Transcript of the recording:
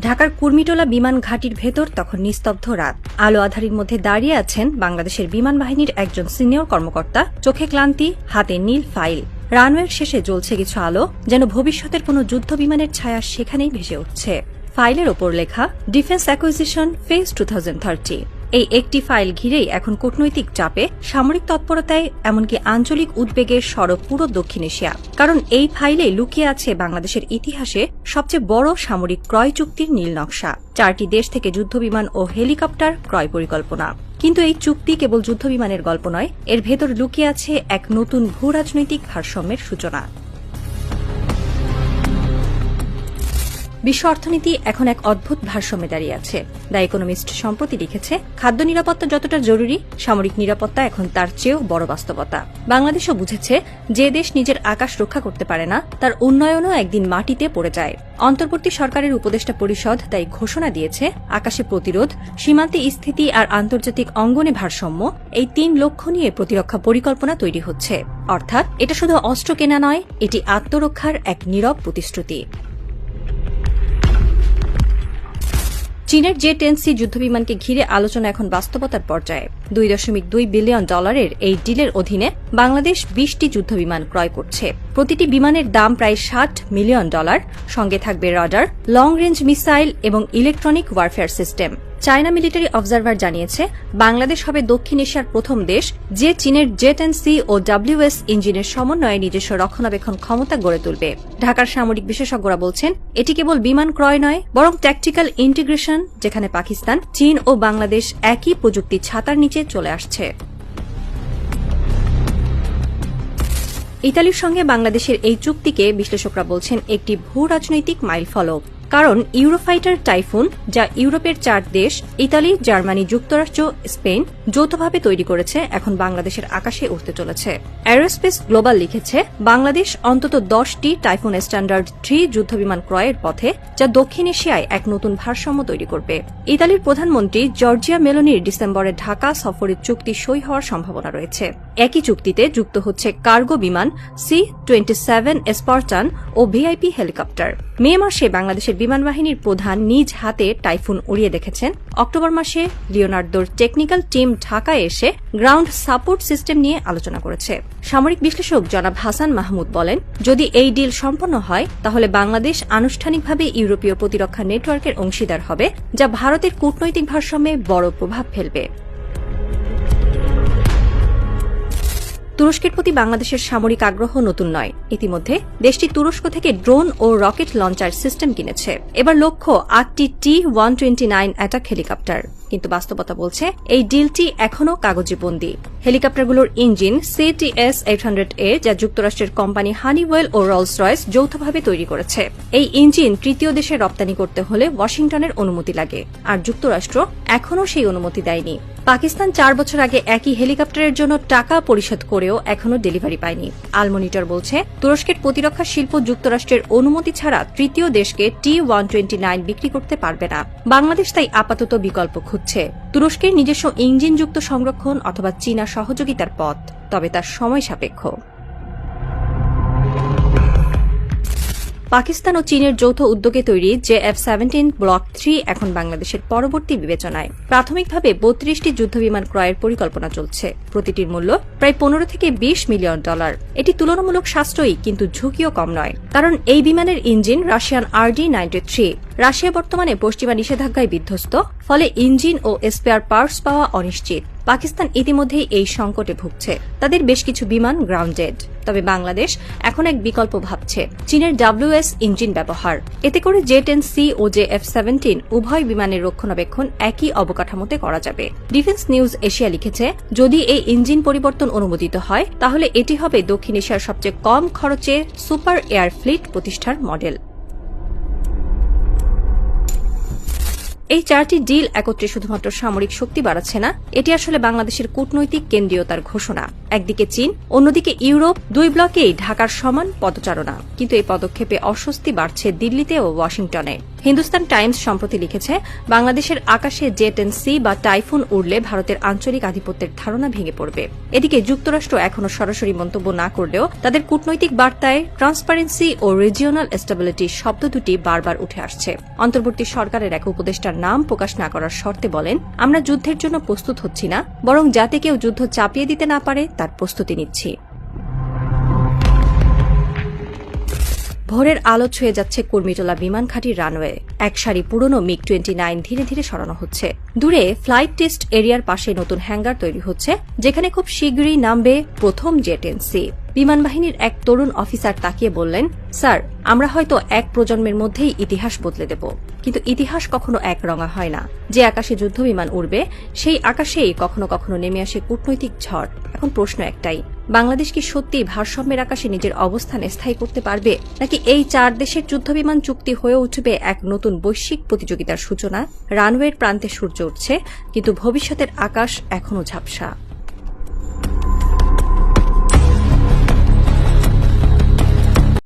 ঢাকার কুর্মিটোলা বিমান ঘাঁটির ভেতর তখন নিস্তব্ধ রাত। আলো আধারির মধ্যে দাঁড়িয়ে আছেন বাংলাদেশের বিমান বাহিনীর একজন সিনিয়র কর্মকর্তা। চোখে ক্লান্তি, হাতে নীল ফাইল। রানওয়ের শেষে জ্বলছে কিছু আলো, যেন ভবিষ্যতের কোনো যুদ্ধ বিমানের ছায়া সেখানেই ভেসে উঠছে। ফাইলের ওপর লেখা, ডিফেন্স অ্যাকুইজিশন ফেস টু এই একটি ফাইল ঘিরেই এখন কূটনৈতিক চাপে, সামরিক তৎপরতায়, এমনকি আঞ্চলিক উদ্বেগের সড়ক পুরো দক্ষিণ এশিয়া। কারণ এই ফাইলে লুকিয়ে আছে বাংলাদেশের ইতিহাসে সবচেয়ে বড় সামরিক ক্রয় চুক্তির নীল নকশা। চারটি দেশ থেকে যুদ্ধবিমান ও হেলিকপ্টার ক্রয় পরিকল্পনা। কিন্তু এই চুক্তি কেবল যুদ্ধবিমানের গল্প নয়, এর ভেতর লুকিয়ে আছে এক নতুন ভূ রাজনৈতিক ভারসাম্যের সূচনা। বিশ্ব অর্থনীতি এখন এক অদ্ভুত ভারসাম্যে দাঁড়িয়ে আছে। দ্য ইকোনমিস্ট সম্প্রতি লিখেছে, খাদ্য নিরাপত্তা যতটা জরুরি, সামরিক নিরাপত্তা এখন তার চেয়েও বড় বাস্তবতা। বাংলাদেশও বুঝেছে, যে দেশ নিজের আকাশ রক্ষা করতে পারে না, তার উন্নয়নও একদিন মাটিতে পড়ে যায়। অন্তর্বর্তী সরকারের উপদেষ্টা পরিষদ তাই ঘোষণা দিয়েছে, আকাশে প্রতিরোধ, সীমান্তে স্থিতি আর আন্তর্জাতিক অঙ্গনে ভারসাম্য, এই তিন লক্ষ্য নিয়ে প্রতিরক্ষা পরিকল্পনা তৈরি হচ্ছে। অর্থাৎ, এটা শুধু অস্ত্র কেনা নয়, এটি আত্মরক্ষার এক নীরব প্রতিশ্রুতি। চীনের জে টেন সি যুদ্ধবিমানকে ঘিরে আলোচনা এখন বাস্তবতার পর্যায়ে। দুই দশমিক দুই বিলিয়ন ডলারের এই ডিলের অধীনে বাংলাদেশ বিশটি যুদ্ধবিমান ক্রয় করছে। প্রতিটি বিমানের দাম প্রায় ষাট মিলিয়ন ডলার। সঙ্গে থাকবে রাডার লং রেঞ্জ মিসাইল এবং electronic warfare system China military observer জানিয়েছে, বাংলাদেশ হবে দক্ষিণ এশিয়ার প্রথম দেশ যে চীনের জেট অ্যান্ড সি ও ডাব্লিউএস ইঞ্জিনের সমন্বয়ে নিজস্ব রক্ষণাবেক্ষণ ক্ষমতা গড়ে তুলবে। ঢাকার সামরিক বিশেষজ্ঞরা বলছেন, এটি কেবল বিমান ক্রয় নয়, বরং ট্যাকটিক্যাল ইন্টিগ্রেশন যেখানে পাকিস্তান, চীন ও বাংলাদেশ একই প্রযুক্তি ছাতার নিচে চলে আসছে। ইতালির সঙ্গে বাংলাদেশের এই চুক্তিকে বিশ্লেষকরা বলছেন একটি ভূ রাজনৈতিক মাইল ফলক। কারণ ইউরোফাইটার টাইফুন, যা ইউরোপের চার দেশ, ইতালি, জার্মানি, যুক্তরাষ্ট্র, স্পেন, যৌথভাবে তৈরি করেছে, এখন বাংলাদেশের আকাশে উঠতে চলেছে। অ্যারোস্পেস গ্লোবাল লিখেছে, বাংলাদেশ অন্তত দশটি টাইফুন স্ট্যান্ডার্ড থ্রি যুদ্ধবিমান ক্রয়ের পথে, যা দক্ষিণ এশিয়ায় এক নতুন ভারসাম্য তৈরি করবে। ইতালির প্রধানমন্ত্রী জর্জিয়া মেলোনির ডিসেম্বরে ঢাকা সফরের চুক্তি সই হওয়ার সম্ভাবনা রয়েছে। একই চুক্তিতে যুক্ত হচ্ছে কার্গো বিমান সি টোয়েন্টি সেভেন স্পার্টান ও ভিআইপি হেলিকপ্টার। মে মাসে বাংলাদেশের বিমান বাহিনীর প্রধান নিজ হাতে টাইফুন উড়িয়ে দেখেছেন। অক্টোবর মাসে লিওনার্দোর টেকনিক্যাল টিম ঢাকায় এসে গ্রাউন্ড সাপোর্ট সিস্টেম নিয়ে আলোচনা করেছে। সামরিক বিশ্লেষক জনাব হাসান মাহমুদ বলেন, যদি এই ডিল সম্পন্ন হয়, তাহলে বাংলাদেশ আনুষ্ঠানিকভাবে ইউরোপীয় প্রতিরক্ষা নেটওয়ার্কের অংশীদার হবে, যা ভারতের কূটনৈতিক ভারসাম্যে বড় প্রভাব ফেলবে। তুরস্কের প্রতি বাংলাদেশের সামরিক আগ্রহ নতুন নয়। ইতিমধ্যে দেশটি তুরস্ক থেকে ড্রোন ও রকেট লঞ্চার সিস্টেম কিনেছে। এবার লক্ষ্য আটটি T one twenty nine attack helicopter. কিন্তু বাস্তবতা বলছে, এই ডিলটি এখনও কাগজে বন্দী হেলিকপ্টারগুলোর ইঞ্জিন সিটিএস এইট হান্ড্রেড এ যা যুক্তরাষ্ট্রের কোম্পানি হানিওয়েল ও রলস রয়েস যৌথভাবে তৈরি করেছে। এই ইঞ্জিন তৃতীয় দেশে রপ্তানি করতে হলে ওয়াশিংটনের অনুমতি লাগে, আর যুক্তরাষ্ট্র এখনও সেই অনুমতি দেয়নি। পাকিস্তান চার বছর আগে একই হেলিকপ্টারের জন্য টাকা পরিশোধ করেও এখনও ডেলিভারি পায়নি। আলমনিটর বলছে, তুরস্কের প্রতিরক্ষা শিল্প যুক্তরাষ্ট্রের অনুমতি ছাড়া তৃতীয় দেশকে টি ওয়ান বিক্রি করতে পারবে না। বাংলাদেশ তাই আপাতত বিকল্প খুঁজছে। তুরস্কের নিজস্ব ইঞ্জিনযুক্ত সংরক্ষণ অথবা চীনা সহযোগিতার পথ, তবে তার সময় সাপেক্ষ। পাকিস্তান ও চীনের যৌথ উদ্যোগে তৈরি J F seventeen block three এখন বাংলাদেশের পরবর্তী বিবেচনায়। প্রাথমিকভাবে বত্রিশটি যুদ্ধবিমান ক্রয়ের পরিকল্পনা চলছে। প্রতিটির মূল্য প্রায় পনেরো থেকে বিশ মিলিয়ন ডলার। এটি তুলনামূলক সাশ্রয়ী, কিন্তু ঝুঁকিও কম নয়। কারণ এই বিমানের engine Russian RD ninety three Russia বর্তমানে পশ্চিমা নিষেধাজ্ঞায় বিধ্বস্ত, ফলে ইঞ্জিন ও স্পেয়ার পার্টস পাওয়া অনিশ্চিত। পাকিস্তান ইতিমধ্যেই এই সংকটে ভুগছে। তাদের বেশ কিছু বিমান গ্রাউন্ডেড। তবে বাংলাদেশ এখন এক বিকল্প ভাবছে, চীনের ডাব্লিউএস ইঞ্জিন ব্যবহার। এতে করে জে টেন সি ও জে এফ সেভেন্টিন উভয় বিমানের রক্ষণাবেক্ষণ একই অবকাঠামোতে করা যাবে। ডিফেন্স নিউজ এশিয়া লিখেছে, যদি এই ইঞ্জিন পরিবর্তন অনুমোদিত হয়, তাহলে এটি হবে দক্ষিণ এশিয়ার সবচেয়ে কম খরচে সুপার এয়ার ফ্লিট প্রতিষ্ঠার মডেল। এই চারটি ডিল একত্রে শুধুমাত্র সামরিক শক্তি বাড়াচ্ছে না, এটি আসলে বাংলাদেশের কূটনৈতিক কেন্দ্রীয়তার ঘোষণা। একদিকে চীন, অন্যদিকে ইউরোপ, দুই ব্লকেই ঢাকার সমান পদচারণা। কিন্তু এই পদক্ষেপে অস্বস্তি বাড়ছে দিল্লিতে ও ওয়াশিংটনে। হিন্দুস্তান টাইমস সম্প্রতি লিখেছে, বাংলাদেশের আকাশে জেট এন সি বা টাইফুন উড়লে ভারতের আঞ্চলিক আধিপত্যের ধারণা ভেঙে পড়বে। এদিকে যুক্তরাষ্ট্র এখনও সরাসরি মন্তব্য না করলেও তাদের কূটনৈতিক বার্তায় ট্রান্সপারেন্সি ও রিজিওনাল স্টেবিলিটি শব্দ দুটি বারবার উঠে আসছে। অন্তর্বর্তী সরকারের এক উপদেষ্টার নাম প্রকাশ না করার শর্তে বলেন, আমরা যুদ্ধের জন্য প্রস্তুত হচ্ছি না, বরং যাতে কেউ যুদ্ধ চাপিয়ে দিতে না পারে, তার প্রস্তুতি নিচ্ছি। ভোরের আলো ছুঁয়ে যাচ্ছে কুর্মিটোলা বিমান ঘাঁটির রানওয়ে। এক সারি পুরনো মিগ টোয়েন্টি নাইন ধীরে ধীরে সরানো হচ্ছে। দূরে ফ্লাইট টেস্ট এরিয়ার পাশে নতুন হ্যাঙ্গার তৈরি হচ্ছে, যেখানে খুব শীঘ্রই নামবে প্রথম জেট এনসি। বিমান বাহিনীর এক তরুণ অফিসার তাকিয়ে বললেন, স্যার, আমরা হয়তো এক প্রজন্মের মধ্যেই ইতিহাস বদলে দেব। কিন্তু ইতিহাস কখনো এক রঙা হয় না। যে আকাশে যুদ্ধ বিমান উড়বে, সেই আকাশেই কখনো কখনো নেমে আসে কূটনৈতিক ঝড়। এখন প্রশ্ন একটাই বাংলাদেশ কি সত্যি ভারসাম্যের আকাশে নিজের অবস্থান স্থায়ী করতে পারবে? নাকি এই চার দেশের যুদ্ধবিমান চুক্তি হয়ে উঠবে এক নতুন বৈশ্বিক প্রতিযোগিতার সূচনা? রানওয়ের প্রান্তে সূর্য উঠছে, কিন্তু ভবিষ্যতের আকাশ এখনও ঝাপসা।